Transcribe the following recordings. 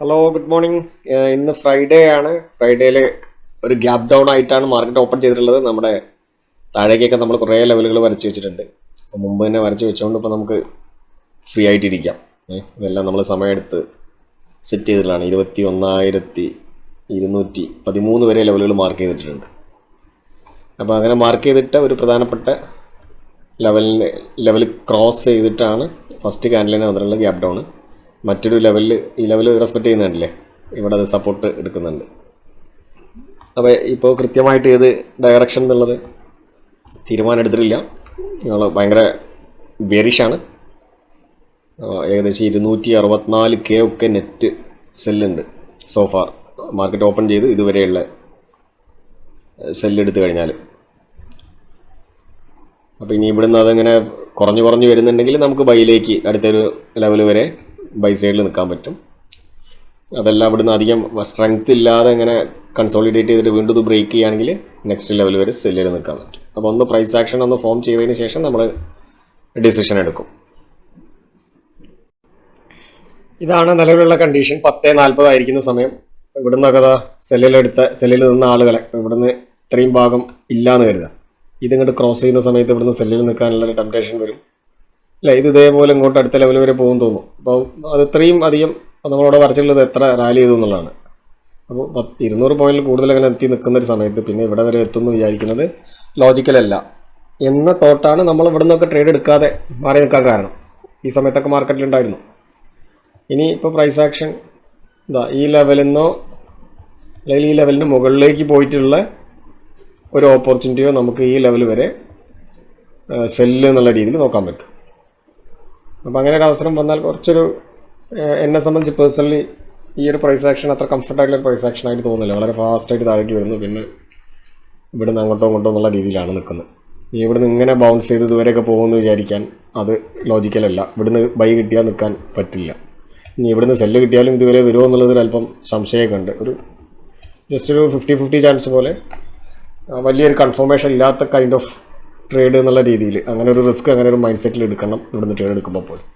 Hello good morning ഇന്ന് Friday ആണ്. ഫ്രൈഡേയിൽ ഒരു ഗ്യാപ് ഡൗൺ ആയിട്ടാണ് മാർക്കറ്റ് ഓപ്പൺ ചെയ്തിട്ടുള്ളത്. നമ്മുടെ താഴേക്കൊക്കെ നമ്മൾ കുറേ ലെവലുകൾ വരച്ച് വെച്ചിട്ടുണ്ട്. അപ്പോൾ മുമ്പ് തന്നെ വരച്ച് വെച്ചുകൊണ്ട് ഇപ്പോൾ നമുക്ക് ഫ്രീ ആയിട്ടിരിക്കാം. ഇതെല്ലാം നമ്മൾ സമയമെടുത്ത് സെറ്റ് ചെയ്തിട്ടുള്ളതാണ്. ഇരുപത്തി ഒന്നായിരത്തി ഇരുന്നൂറ്റി പതിമൂന്ന് വരെ ലെവലുകൾ മാർക്ക് ചെയ്തിട്ടുണ്ട്. അപ്പോൾ അങ്ങനെ മാർക്ക് ചെയ്തിട്ട ഒരു പ്രധാനപ്പെട്ട ലെവലിന് ലെവൽ ക്രോസ് ചെയ്തിട്ടാണ് ഫസ്റ്റ് ക്യാൻഡലിന് വന്നിട്ടുള്ള ഗ്യാപ് ഡൗൺ മറ്റൊരു ലെവലിൽ ഈ ലെവൽ റെസ്പെക്ട് ചെയ്യുന്നുണ്ടല്ലേ? ഇവിടെ അത് സപ്പോർട്ട് എടുക്കുന്നുണ്ട്. അപ്പോൾ ഇപ്പോൾ കൃത്യമായിട്ട് ഏത് ഡയറക്ഷൻ എന്നുള്ളത് തീരുമാനം എടുത്തിട്ടില്ല. ഭയങ്കര ബെറിഷാണ് ഏകദേശം ഇരുന്നൂറ്റി അറുപത്തിനാല് കെ ഒക്കെ നെറ്റ് സെല്ലുണ്ട് സോഫാർ മാർക്കറ്റ് ഓപ്പൺ ചെയ്ത് ഇതുവരെയുള്ള സെല്ലെടുത്ത് കഴിഞ്ഞാൽ അപ്പോൾ ഇനി ഇവിടുന്ന് അതെങ്ങനെ കുറഞ്ഞു കുറഞ്ഞു വരുന്നുണ്ടെങ്കിൽ നമുക്ക് ബൈയിലേക്ക് അടുത്തൊരു ലെവൽ വരെ ബൈ സൈഡിൽ നിൽക്കാൻ പറ്റും. അതെല്ലാം അവിടുന്ന് അധികം സ്ട്രെങ്ത് ഇല്ലാതെ ഇങ്ങനെ കൺസോളിഡേറ്റ് ചെയ്തിട്ട് വീണ്ടും ഇത് ബ്രേക്ക് ചെയ്യുകയാണെങ്കിൽ നെക്സ്റ്റ് ലെവൽ വരെ സെല്ലിൽ നിൽക്കാൻ പറ്റും. അപ്പോൾ ഒന്ന് പ്രൈസ് ആക്ഷൻ ഒന്ന് ഫോം ചെയ്തതിന് ശേഷം നമ്മൾ ഡിസിഷൻ എടുക്കും. ഇതാണ് നിലവിലുള്ള കണ്ടീഷൻ പത്ത് നാൽപ്പതായിരിക്കുന്ന സമയം. ഇവിടുന്നൊക്കെ സെല്ലിലെടുത്ത സെല്ലിൽ നിന്ന ആളുകളെ ഇവിടുന്ന് ഇത്രയും ഭാഗം ഇല്ലാന്ന് കരുതാം. ഇതിങ്ങോട്ട് ക്രോസ് ചെയ്യുന്ന സമയത്ത് ഇവിടുന്ന് സെല്ലിൽ നിൽക്കാനുള്ള ഒരു ടെംപ്റ്റേഷൻ വരും. അല്ല ഇത് ഇതേപോലെ ഇങ്ങോട്ട് അടുത്ത ലെവൽ വരെ പോകും തോന്നും അപ്പോൾ അത് ഇത്രയും അധികം നമ്മളോട് വരച്ചിട്ടുള്ളത് എത്ര റാലി ചെയ്തു എന്നുള്ളതാണ്. അപ്പോൾ പത്ത് ഇരുന്നൂറ് പോയിന്റിൽ കൂടുതൽ അങ്ങനെ എത്തി നിൽക്കുന്ന ഒരു സമയത്ത് പിന്നെ ഇവിടെ വരെ എത്തുമെന്ന് വിചാരിക്കുന്നത് ലോജിക്കലല്ല എന്ന തോട്ടാണ് നമ്മൾ ഇവിടെ നിന്നൊക്കെ ട്രേഡ് എടുക്കാതെ മാറി നിൽക്കാൻ കാരണം. ഈ സമയത്തൊക്കെ മാർക്കറ്റിലുണ്ടായിരുന്നു ഇനി ഇപ്പോൾ പ്രൈസ് ആക്ഷൻ ഇതാ ഈ ലെവലിൽ നിന്നോ അല്ലെങ്കിൽ ഈ ലെവലിന് മുകളിലേക്ക് പോയിട്ടുള്ള ഒരു ഓപ്പർച്യൂണിറ്റിയോ നമുക്ക് ഈ ലെവൽ വരെ സെല്ല് എന്നുള്ള രീതിയിൽ നോക്കാൻ പറ്റും. അപ്പോൾ അങ്ങനെ ഒരു അവസരം വന്നാൽ കുറച്ചൊരു എന്നെ സംബന്ധിച്ച് പേഴ്സണലി ഈ ഒരു പ്രൈസ് ആക്ഷൻ അത്ര കംഫർട്ടായിട്ടുള്ള പ്രൈസ് ആക്ഷൻ ആയിട്ട് തോന്നുന്നില്ല. വളരെ ഫാസ്റ്റായിട്ട് താഴേക്ക് വരുന്നു. പിന്നെ ഇവിടുന്ന് അങ്ങോട്ടോ ഇങ്ങോട്ടോ എന്നുള്ള രീതിയിലാണ് നിൽക്കുന്നത്. ഈ ഇവിടുന്ന് ഇങ്ങനെ ബൗൺസ് ചെയ്ത് ഇതുവരെയൊക്കെ പോകുമെന്ന് വിചാരിക്കാൻ അത് ലോജിക്കലല്ല ഇവിടുന്ന് ബൈ കിട്ടിയാൽ നിൽക്കാൻ പറ്റില്ല. ഇനി ഇവിടുന്ന് സെല്ല് കിട്ടിയാലും ഇതുവരെ വരുമോ എന്നുള്ളതിൽ അല്പം സംശയമൊക്കെ ഉണ്ട്. ഒരു ജസ്റ്റ് ഒരു ഫിഫ്റ്റി ഫിഫ്റ്റി ചാൻസ് പോലെ വലിയൊരു കൺഫർമേഷൻ ഇല്ലാത്ത കൈൻഡ് ഓഫ് ട്രേഡ് എന്നുള്ള രീതിയിൽ അങ്ങനെ ഒരു റിസ്ക് അങ്ങനെ ഒരു മൈൻഡ് സെറ്റിൽ എടുക്കണം ഇവിടുന്ന് ട്രേഡ് എടുക്കുമ്പോൾ പോലും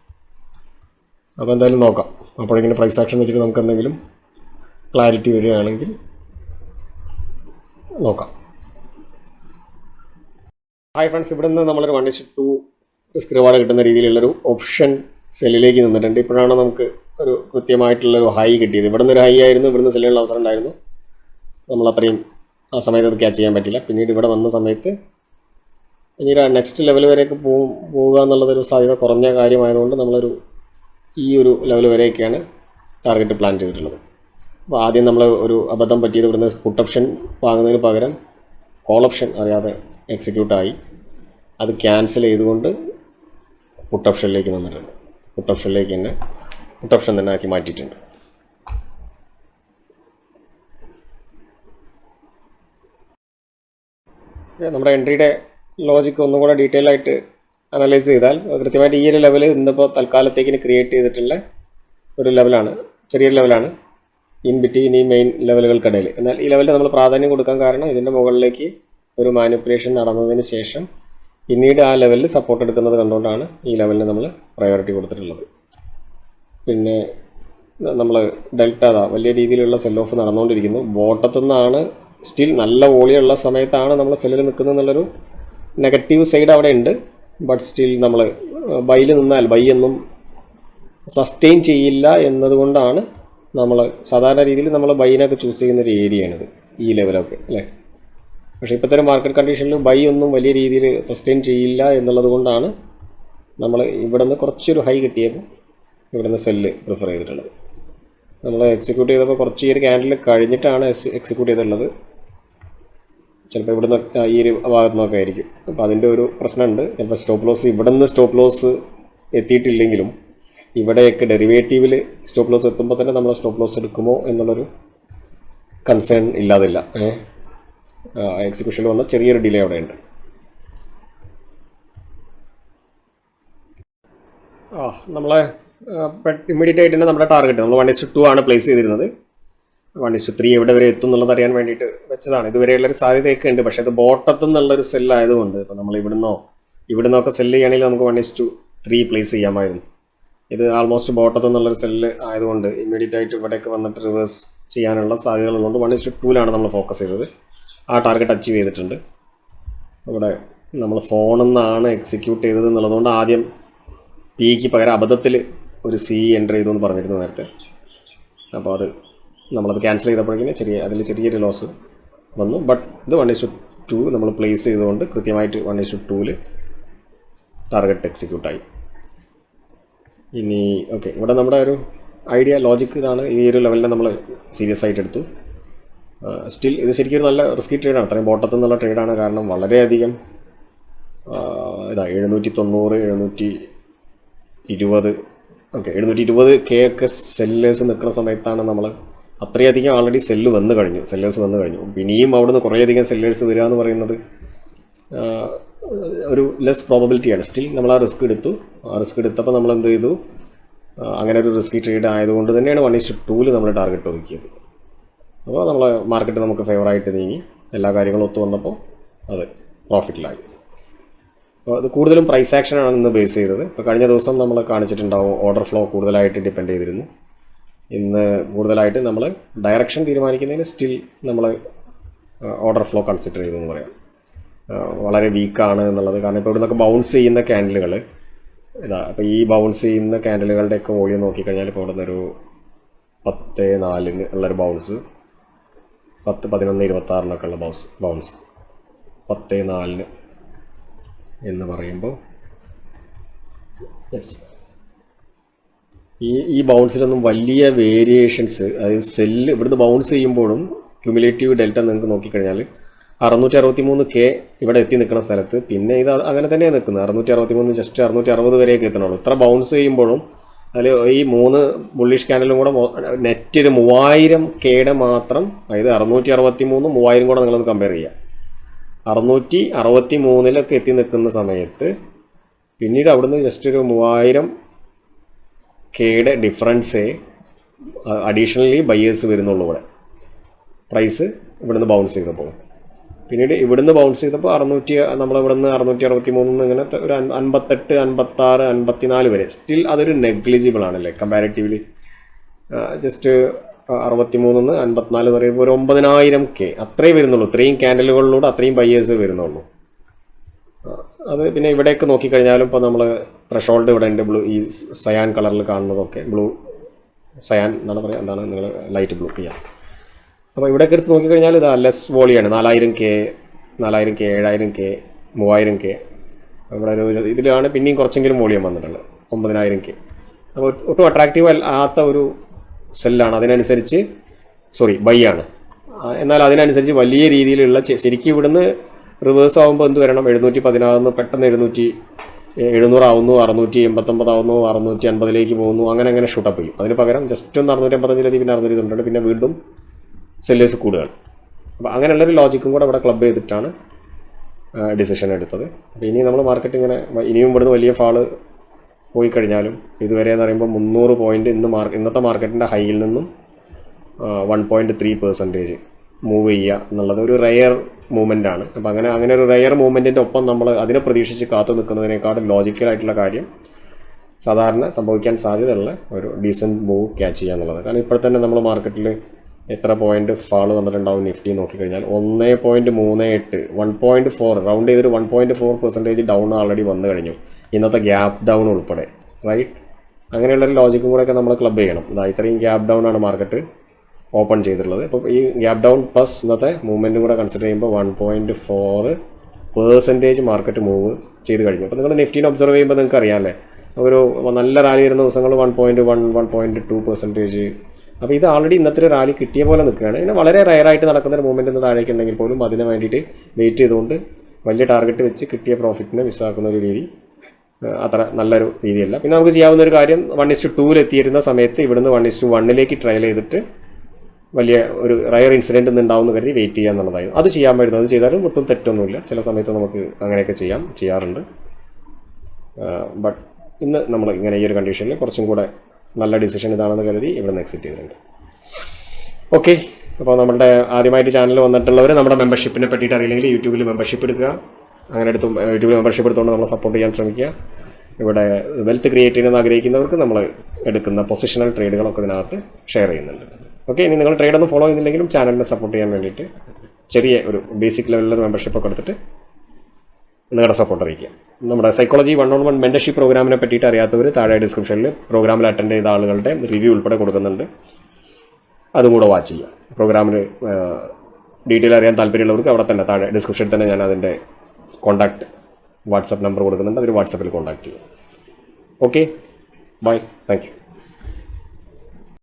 അപ്പോൾ എന്തായാലും നോക്കാം. അപ്പോഴെങ്കിലും പ്രൈസ് ആക്ഷൻ വെച്ചിട്ട് നമുക്ക് എന്തെങ്കിലും ക്ലാരിറ്റി വരികയാണെങ്കിൽ നോക്കാം. ഹായ് ഫ്രണ്ട്സ് ഇവിടെ നിന്ന് നമ്മളൊരു one is to risk reward കിട്ടുന്ന രീതിയിലുള്ളൊരു ഓപ്ഷൻ സെല്ലിലേക്ക് നിന്നിട്ടുണ്ട്. ഇപ്പോഴാണ് നമുക്ക് ഒരു കൃത്യമായിട്ടുള്ളൊരു ഹൈ കിട്ടിയത്. ഇവിടെ നിന്ന് ഒരു ഹൈ ആയിരുന്നു ഇവിടുന്ന് സെല്ലിനുള്ള അവസരം ഉണ്ടായിരുന്നു. നമ്മൾ അത്രയും ആ സമയത്ത് അത് ക്യാച്ച് ചെയ്യാൻ പറ്റില്ല പിന്നീട് ഇവിടെ വന്ന സമയത്ത് ഇനി നെക്സ്റ്റ് ലെവൽ വരെയൊക്കെ പോകും പോവുക എന്നുള്ളതൊരു സാധ്യത കുറഞ്ഞ കാര്യമായതുകൊണ്ട് നമ്മളൊരു ഈ ഒരു ലെവൽ വരെയൊക്കെയാണ് ടാർഗറ്റ് പ്ലാൻ ചെയ്തിട്ടുള്ളത്. അപ്പോൾ ആദ്യം നമ്മൾ ഒരു അബദ്ധം പറ്റിയത് ഇവിടുന്ന് പുട്ട് ഓപ്ഷൻ വാങ്ങുന്നതിന് പകരം കോൾ ഓപ്ഷൻ അറിയാതെ എക്സിക്യൂട്ടായി അത് ക്യാൻസൽ ചെയ്തുകൊണ്ട് പുട്ട് ഓപ്ഷനിലേക്ക് നിന്നിട്ടുണ്ട് പുട്ട് ഓപ്ഷനിലേക്ക് തന്നെ പുട്ട് ഓപ്ഷൻ തന്നെ ആക്കി മാറ്റിയിട്ടുണ്ട്. നമ്മുടെ എൻട്രിയുടെ ലോജിക്ക് ഒന്നും കൂടെ ഡീറ്റെയിൽ ആയിട്ട് അനലൈസ് ചെയ്താൽ കൃത്യമായിട്ട് ഈ ഒരു ലെവൽ ഇന്നിപ്പോൾ തൽക്കാലത്തേക്കിന് ക്രിയേറ്റ് ചെയ്തിട്ടുള്ള ഒരു ലെവലാണ് ചെറിയൊരു ലെവലാണ് ഇൻ ബിറ്റ്വീൻ ഈ മെയിൻ ലെവലുകൾക്കിടയിൽ എന്നാൽ ഈ ലെവലിൽ നമ്മൾ പ്രാധാന്യം കൊടുക്കാൻ കാരണം ഇതിന്റെ മുകളിലേക്ക് ഒരു മാനിപ്പുലേഷൻ നടന്നതിന് ശേഷം പിന്നീട് ആ ലെവലിൽ സപ്പോർട്ട് എടുക്കുന്നത് കണ്ടുകൊണ്ടാണ് ഈ ലെവലിന് നമ്മൾ പ്രയോറിറ്റി കൊടുത്തിട്ടുള്ളത്. പിന്നെ നമ്മൾ ഡെൽറ്റ അതാ വലിയ രീതിയിലുള്ള സെൽ ഓഫ് നടന്നുകൊണ്ടിരിക്കുന്നു. ബോട്ടത്തു നിന്നാണ് സ്റ്റിൽ നല്ല വോളിയുള്ള സമയത്താണ് നമ്മൾ സെല്ലിൽ നിൽക്കുന്നത് എന്നുള്ളൊരു നെഗറ്റീവ് സൈഡ് അവിടെ ഉണ്ട് ബട്ട് സ്റ്റിൽ നമ്മൾ ബൈയിൽ നിന്നാൽ ബൈ എന്നും സസ്റ്റെയിൻ ചെയ്യില്ല എന്നതുകൊണ്ടാണ് നമ്മൾ സാധാരണ രീതിയിൽ നമ്മൾ ബൈനൊക്കെ ചൂസ് ചെയ്യുന്ന ഒരു ഏരിയയാണിത് ഈ ലെവലൊക്കെ അല്ലേ? പക്ഷേ ഇപ്പോഴത്തെ മാർക്കറ്റ് കണ്ടീഷനിൽ ബൈ ഒന്നും വലിയ രീതിയിൽ സസ്റ്റെയിൻ ചെയ്യില്ല എന്നുള്ളത് കൊണ്ടാണ് നമ്മൾ ഇവിടെ നിന്ന് കുറച്ചൊരു ഹൈ കിട്ടിയപ്പോൾ ഇവിടെ നിന്ന് സെല്ല് പ്രിഫർ ചെയ്തിട്ടുള്ളത്. നമ്മൾ എക്സിക്യൂട്ട് ചെയ്തപ്പോൾ കുറച്ച് ഈ ഒരു ക്യാൻഡിൽ കഴിഞ്ഞിട്ടാണ് എക്സിക്യൂട്ട് ചെയ്തിട്ടുള്ളത്. ചിലപ്പോൾ ഇവിടുന്ന് ഈ ഒരു ഭാഗത്തു നിന്നൊക്കെ ആയിരിക്കും. അപ്പോൾ അതിന്റെ ഒരു പ്രശ്നമുണ്ട്. ചിലപ്പോൾ സ്റ്റോപ്പ് ലോസ് ഇവിടെ നിന്ന് സ്റ്റോപ്പ് ലോസ് എത്തിയിട്ടില്ലെങ്കിലും ഇവിടെയൊക്കെ ഡെറിവേറ്റീവിൽ സ്റ്റോപ്പ് ലോസ് എത്തുമ്പോൾ തന്നെ നമ്മൾ സ്റ്റോപ്പ് ലോസ് എടുക്കുമോ എന്നുള്ളൊരു കൺസേൺ ഇല്ലാതില്ല. എക്സിക്യൂഷനിൽ വന്ന ചെറിയൊരു ഡിലേ അവിടെ ഉണ്ട് ആ നമ്മളെ ഇമ്മീഡിയറ്റ് ആയിട്ട് തന്നെ നമ്മുടെ ടാർഗറ്റ് നമ്മൾ one is to two place ചെയ്തിരുന്നത്. വൺ ഇസ് ത്രീ എവിടെ വരെ എത്തും എന്നുള്ളത് അറിയാൻ വേണ്ടിയിട്ട് വെച്ചതാണ്. ഇതുവരെയുള്ള ഒരു സാധ്യതയൊക്കെ ഉണ്ട്. പക്ഷേ അത് ബോട്ടത്തു നിന്നുള്ളൊരു സെല്ലായതുകൊണ്ട് ഇപ്പോൾ നമ്മൾ ഇവിടുന്നോ ഇവിടുന്നൊക്കെ സെല്ല് ചെയ്യുകയാണെങ്കിൽ നമുക്ക് one is to three place ചെയ്യാമായിരുന്നു. ഇത് ആൾമോസ്റ്റ് ബോട്ടത്ത് നിന്നുള്ളൊരു സെല്ല് ആയതുകൊണ്ട് ഇമ്മീഡിയറ്റ് ആയിട്ട് ഇവിടേക്ക് വന്നിട്ട് റിവേഴ്സ് ചെയ്യാനുള്ള സാധ്യതകളുള്ളതുകൊണ്ട് വൺ ഇസ്റ്റു ടൂലാണ് നമ്മൾ ഫോക്കസ് ചെയ്തത്. ആ ടാർഗറ്റ് അച്ചീവ് ചെയ്തിട്ടുണ്ട്. ഇവിടെ നമ്മൾ ഫോണിൽ നിന്നാണ് എക്സിക്യൂട്ട് ചെയ്തത് എന്നുള്ളതുകൊണ്ട് ആദ്യം പിക്ക് പകരം അബദ്ധത്തിൽ ഒരു സി എന്റർ ചെയ്തു എന്ന് പറഞ്ഞിരുന്നു നേരത്തെ. അപ്പോൾ അത് നമ്മളത് ക്യാൻസൽ ചെയ്തപ്പോഴേക്കും ചെറിയ അതിൽ ചെറിയൊരു ലോസ് വന്നു. ബട്ട് ഇത് വൺ ഇസ് ടു നമ്മൾ പ്ലേസ് ചെയ്തുകൊണ്ട് കൃത്യമായിട്ട് വൺ ഇസ് ടൂവിൽ ടാർഗറ്റ് എക്സിക്യൂട്ടായി ഇനി ഓക്കെ ഇവിടെ നമ്മുടെ ഒരു ഐഡിയ ലോജിക്ക് ഇതാണ്. ഈ ഒരു ലെവലിനെ നമ്മൾ സീരിയസ് ആയിട്ട് എടുത്തു. സ്റ്റിൽ ഇത് ശരിക്കും നല്ല റിസ്കി ട്രേഡാണ് അത്രയും ബോട്ടത്തിൽ നിന്നുള്ള ട്രേഡാണ് കാരണം വളരെയധികം ആ, ഇതാ എഴുന്നൂറ്റി തൊണ്ണൂറ് എഴുന്നൂറ്റി ഇരുപത് ഓക്കെ എഴുന്നൂറ്റി ഇരുപത് കെ ഒക്കെ സെല്ലേഴ്സ് നിൽക്കുന്ന സമയത്താണ് നമ്മൾ അത്രയധികം ആൾറെഡി സെല്ല് വന്നു കഴിഞ്ഞു സെല്ലേഴ്സ് വന്നു കഴിഞ്ഞു. ഇനിയും അവിടുന്ന് കുറേയധികം സെല്ലേഴ്സ് വരിക എന്ന് പറയുന്നത് ഒരു ലെസ് പ്രോബബിലിറ്റിയാണ് സ്റ്റിൽ നമ്മൾ ആ റിസ്ക് എടുത്തു. ആ റിസ്ക് എടുത്തപ്പോൾ നമ്മൾ എന്ത് ചെയ്തു? അങ്ങനെ ഒരു റിസ്കി ട്രേഡ് ആയതുകൊണ്ട് തന്നെയാണ് വൺ ഇസ് ടൂൽ നമ്മൾ ടാർഗറ്റ് ഒതുക്കിയത്. അപ്പോൾ നമ്മളെ മാർക്കറ്റ് നമുക്ക് ഫേവറായിട്ട് നീങ്ങി. എല്ലാ കാര്യങ്ങളും ഒത്തു വന്നപ്പോൾ അത് പ്രോഫിറ്റിലായി അപ്പോൾ അത് കൂടുതലും പ്രൈസ് ആക്ഷനാണ് ഇന്ന് ബേസ് ചെയ്തത്. ഇപ്പോൾ കഴിഞ്ഞ ദിവസം നമ്മൾ കാണിച്ചിട്ടുണ്ടാവും ഓർഡർ ഫ്ലോ കൂടുതലായിട്ട് ഡിപ്പെൻഡ് ചെയ്തിരുന്നു. ഇന്ന് കൂടുതലായിട്ട് നമ്മൾ ഡയറക്ഷൻ തീരുമാനിക്കുന്നതിന് സ്റ്റിൽ നമ്മൾ ഓർഡർ ഫ്ലോ കൺസിഡർ ചെയ്തു എന്ന് പറയാം. വളരെ വീക്കാണ് എന്നുള്ളത്. കാരണം ഇപ്പോൾ ഇവിടുന്നൊക്കെ ബൗൺസ് ചെയ്യുന്ന ക്യാൻഡിലുകൾ ഇതാ അപ്പോൾ ഈ ബൗൺസ് ചെയ്യുന്ന ക്യാൻഡിലുകളുടെയൊക്കെ വോളിയം നോക്കിക്കഴിഞ്ഞാൽ ഇപ്പോൾ ഇവിടുന്ന് ഒരു പത്ത് നാലിന് ഉള്ളൊരു ബൗൺസ് പത്ത് പതിനൊന്ന് ഇരുപത്താറിനൊക്കെ ഉള്ള ബൗൺസ് ബൗൺസ് പത്ത് നാലിന് എന്ന് പറയുമ്പോൾ യെസ് ഈ ഈ ബൗൺസിലൊന്നും വലിയ വേരിയേഷൻസ് അതായത് സെല്ല് ഇവിടുന്ന് ബൗൺസ് ചെയ്യുമ്പോഴും ക്യുമുലേറ്റീവ് ഡെൽറ്റ നിങ്ങൾക്ക് നോക്കിക്കഴിഞ്ഞാൽ അറുന്നൂറ്റി അറുപത്തി മൂന്ന് കെ ഇവിടെ എത്തി നിൽക്കുന്ന സ്ഥലത്ത് പിന്നെ ഇത് അങ്ങനെ തന്നെ നിൽക്കുന്നത്. അറുന്നൂറ്റി അറുപത്തി മൂന്ന് ജസ്റ്റ് അറുന്നൂറ്റി അറുപത് വരെയൊക്കെ എത്തണുള്ളൂ. ഇത്ര ബൗൺസ് ചെയ്യുമ്പോഴും അതിൽ ഈ മൂന്ന് ബുള്ളിഷ് ക്യാനലും കൂടെ നെറ്റ് ഒരു മൂവായിരം കെയുടെ മാത്രം അതായത് അറുന്നൂറ്റി അറുപത്തി മൂന്ന് മൂവായിരം കൂടെ നിങ്ങളൊന്ന് കമ്പയർ ചെയ്യുക അറുന്നൂറ്റി അറുപത്തി മൂന്നിലൊക്കെ എത്തി നിൽക്കുന്ന സമയത്ത് പിന്നീട് അവിടുന്ന് ജസ്റ്റ് ഒരു മൂവായിരം കെയുടെ ഡിഫറൻസേ അഡീഷണലി ബയേഴ്സ് വരുന്നുള്ളൂ ഇവിടെ. പ്രൈസ് ഇവിടുന്ന് ബൗൺസ് ചെയ്തപ്പോൾ പിന്നീട് ഇവിടുന്ന് ബൗൺസ് ചെയ്തപ്പോൾ അറുന്നൂറ്റി നമ്മൾ ഇവിടുന്ന് അറുന്നൂറ്റി അറുപത്തി മൂന്ന് ഇങ്ങനെ ഒരു അൻ- അൻപത്തെട്ട് അൻപത്താറ് അൻപത്തിനാല് വരെ. സ്റ്റിൽ അതൊരു നെഗ്ലിജിബിൾ ആണല്ലേ? കമ്പാരിറ്റീവ്ലി ജസ്റ്റ് അറുപത്തി മൂന്നിന്ന് അൻപത്തിനാല് വരെ ഒരു ഒമ്പതിനായിരം കെ. അത്രേ വരുന്നുള്ളൂ. ഇത്രയും ക്യാൻഡലുകളിലൂടെ അത്രയും ബയേഴ്സ് വരുന്നുള്ളൂ. അത് പിന്നെ ഇവിടേക്ക് നോക്കിക്കഴിഞ്ഞാലും ഇപ്പോൾ നമ്മൾ ത്രഷോൾഡ് ഇവിടെ ഉണ്ട്. ബ്ലൂ ഈ സയാൻ കളറിൽ കാണുന്നതൊക്കെ ബ്ലൂ സയാൻ എന്നാണ് പറയുക എന്താണ് നിങ്ങൾ ലൈറ്റ് ബ്ലൂ ചെയ്യാം അപ്പോൾ ഇവിടേക്ക് എടുത്ത് നോക്കിക്കഴിഞ്ഞാൽ ഇത് ലെസ് വോളിയാണ് നാലായിരം കെ നാലായിരം കെ ഏഴായിരം കെ മൂവായിരം കെ ഇവിടെ ഒരു ഇതിലാണ് പിന്നെയും കുറച്ചെങ്കിലും വോളിയം വന്നിട്ടുള്ളത്. ഒമ്പതിനായിരം കെ അപ്പോൾ ഒട്ടും അട്രാക്റ്റീവ് അല്ലാത്ത ഒരു സെല്ലാണ് അതിനനുസരിച്ച് സോറി ബൈ ആണ്. എന്നാൽ അതിനനുസരിച്ച് വലിയ രീതിയിലുള്ള ശരിക്കും ഇവിടുന്ന് റിവേഴ്സ് ആകുമ്പോൾ എന്ത് വരണം? എഴുന്നൂറ്റി പതിനാറിന്ന് പെട്ടെന്ന് എഴുന്നൂറ്റി എഴുന്നൂറാവുന്നു അറുന്നൂറ്റി എൺപത്തൊമ്പതാവുന്നു അറുന്നൂറ്റി അൻപതിലേക്ക് പോകുന്നു അങ്ങനെ അങ്ങനെ ഷൂട്ടപ്പ് ചെയ്യും. അതിന് പകരം ജസ്റ്റ് ഒന്ന് അറുന്നൂറ്റി അമ്പത്തഞ്ചിലെത്തി പിന്നെ അറുന്നൂറ്റി തൊണ്ണൂറ് പിന്നെ വീണ്ടും സെല്ലേഴ്സ് കൂടുകയാണ്. അപ്പോൾ അങ്ങനെയുള്ളൊരു ലോജിക്കും കൂടെ ഇവിടെ ക്ലബ് ചെയ്തിട്ടാണ് ഡിസിഷൻ എടുത്തത്. അപ്പോൾ ഇനി നമ്മൾ മാർക്കറ്റ് ഇങ്ങനെ ഇനിയും ഇവിടുന്ന് വലിയ ഫാൾ പോയി കഴിഞ്ഞാലും ഇതുവരെ എന്ന് പറയുമ്പോൾ മുന്നൂറ് പോയിന്റ് ഇന്ന് മാർക്ക് ഇന്നത്തെ മാർക്കറ്റിന്റെ ഹൈയിൽ നിന്നും one point three percentage move ചെയ്യുക എന്നുള്ളത് ഒരു റെയർ മൂവ്മെന്റ് ആണ്. അപ്പോൾ അങ്ങനെ അങ്ങനെ ഒരു റെയർ മൂവ്മെന്റിന്റെ ഒപ്പം നമ്മൾ അതിനെ പ്രതീക്ഷിച്ച് കാത്തു നിൽക്കുന്നതിനേക്കാളും ലോജിക്കലായിട്ടുള്ള കാര്യം സാധാരണ സംഭവിക്കാൻ സാധ്യതയുള്ള ഒരു ഡീസന്റ് മൂവ് ക്യാച്ച് ചെയ്യുക എന്നുള്ളത്. കാരണം ഇപ്പോൾ തന്നെ നമ്മൾ മാർക്കറ്റിൽ എത്ര പോയിന്റ് ഫാൾ വന്നിട്ടുണ്ടാവും നിഫ്റ്റി നോക്കിക്കഴിഞ്ഞാൽ ഒന്ന് പോയിന്റ് മൂന്ന് എട്ട് വൺ പോയിന്റ് ഫോർ റൗണ്ട് ചെയ്തൊരു one point four percentage down already വന്നു കഴിഞ്ഞു. ഇന്നത്തെ ഗ്യാപ്പ് ഡൗൺ ഉൾപ്പെടെ റൈറ്റ് അങ്ങനെയുള്ളൊരു ലോജിക്കും കൂടെയൊക്കെ നമ്മൾ ക്ലബ് ചെയ്യണം. ഇതാ ഇത്രയും ഗ്യാപ്പ് ഡൗൺ ആണ് മാർക്കറ്റ് ഓപ്പൺ ചെയ്തിട്ടുള്ളത്. അപ്പോൾ ഈ ഗ്യാപ് ഡൗൺ പ്ലസ് ഇന്നത്തെ മൂവ്മെന്റും കൂടെ കൺസിഡർ ചെയ്യുമ്പോൾ one point four percentage market move ചെയ്ത് കഴിഞ്ഞു. അപ്പോൾ നിങ്ങൾ നിഫ്റ്റീനെ ഒബ്സർവ് ചെയ്യുമ്പോൾ നിങ്ങൾക്ക് അറിയാമല്ലേ ഒരു നല്ല റാലി വരുന്ന ദിവസങ്ങൾ one point one one point two percentage അപ്പോൾ ഇത് ആൾറെഡി ഇന്നത്തെ ഒരു റാലി കിട്ടിയ പോലെ നിൽക്കുകയാണ്. പിന്നെ വളരെ റയറായിട്ട് നടക്കുന്ന ഒരു മൂവ്മെന്റ് ഇന്ന് താഴേക്ക് ഉണ്ടെങ്കിൽ പോലും അതിന് വേണ്ടിയിട്ട് വെയിറ്റ് ചെയ്തുകൊണ്ട് വലിയ ടാർഗറ്റ് വെച്ച് കിട്ടിയ പ്രോഫിറ്റിനെ മിസ്സാക്കുന്ന ഒരു രീതി അത്ര നല്ലൊരു രീതിയല്ല. പിന്നെ നമുക്ക് ചെയ്യാവുന്ന ഒരു കാര്യം വൺ ഇസ്റ്റു ടൂവിൽ എത്തിയിരുന്ന സമയത്ത് ഇവിടുന്ന് വൺ ഇസ്റ്റു വണ്ണിലേക്ക് ട്രയൽ ചെയ്തിട്ട് വലിയ ഒരു റയർ ഇൻസിഡന്റ് ഒന്നും ഉണ്ടാവുന്ന കരുതി വെയിറ്റ് ചെയ്യുക എന്നുള്ളതായിരുന്നു. അത് ചെയ്യാൻ പറ്റുന്നത് അത് ചെയ്താലും ഒട്ടും തെറ്റൊന്നുമില്ല. ചില സമയത്ത് നമുക്ക് അങ്ങനെയൊക്കെ ചെയ്യാം ചെയ്യാറുണ്ട്. ബട്ട് ഇന്ന് നമ്മൾ ഇങ്ങനെ ഈ ഒരു കണ്ടീഷനിൽ കുറച്ചും കൂടെ നല്ല ഡിസിഷൻ ഇതാണെന്ന് കരുതി ഇവിടെ നിന്ന് എക്സിറ്റ് ചെയ്തിട്ടുണ്ട്. ഓക്കെ അപ്പോൾ നമ്മുടെ ആദ്യമായിട്ട് ചാനൽ വന്നിട്ടുള്ളവർ നമ്മുടെ മെമ്പർഷിപ്പിനെ പറ്റിയിട്ട് അറിയില്ലെങ്കിൽ യൂട്യൂബിൽ മെമ്പർഷിപ്പ് എടുക്കുക. അങ്ങനെ എടുത്ത് യൂട്യൂബിൽ മെമ്പർഷിപ്പ് എടുത്തുകൊണ്ട് നമ്മൾ സപ്പോർട്ട് ചെയ്യാൻ ശ്രമിക്കുക. ഇവിടെ വെൽത്ത് ക്രിയേറ്റ് ചെയ്യണമെന്ന് ആഗ്രഹിക്കുന്നവർക്ക് നമ്മൾ എടുക്കുന്ന പൊസിഷണൽ ട്രേഡുകളൊക്കെ ഇതിനകത്ത് ഷെയർ ചെയ്യുന്നുണ്ട്. ഓക്കെ ഇനി നിങ്ങൾ ട്രേഡ് ഒന്നും ഫോളോ ചെയ്യുന്നില്ലെങ്കിലും ചാനലിനെ സപ്പോർട്ട് ചെയ്യാൻ വേണ്ടിയിട്ട് ചെറിയ ഒരു ബേസിക് ലെവലിലൊരു മെമ്പർഷിപ്പ് ഒക്കെ എടുത്തിട്ട് നിങ്ങളുടെ സപ്പോർട്ട് അറിയിക്കുക. നമ്മുടെ psychology one on one mentorship പ്രോഗ്രാമിനെ പറ്റിയിട്ട് അറിയാത്തവർ താഴെ ഡിസ്ക്രിപ്ഷനിൽ പ്രോഗ്രാമിൽ അറ്റൻഡ് ചെയ്ത ആളുകളുടെ റിവ്യൂ ഉൾപ്പെടെ കൊടുക്കുന്നുണ്ട്. അതും കൂടെ വാച്ച് ചെയ്യുക. പ്രോഗ്രാമിന് ഡീറ്റെയിൽ അറിയാൻ താല്പര്യമുള്ളവർക്ക് അവിടെ തന്നെ താഴെ ഡിസ്ക്രിപ്ഷനിൽ തന്നെ ഞാൻ അതിന്റെ കോൺടാക്ട് വാട്സപ്പ് നമ്പർ കൊടുക്കുന്നുണ്ട് അവർ വാട്സപ്പിൽ കോൺടാക്ട് ചെയ്യും. Okay bye thank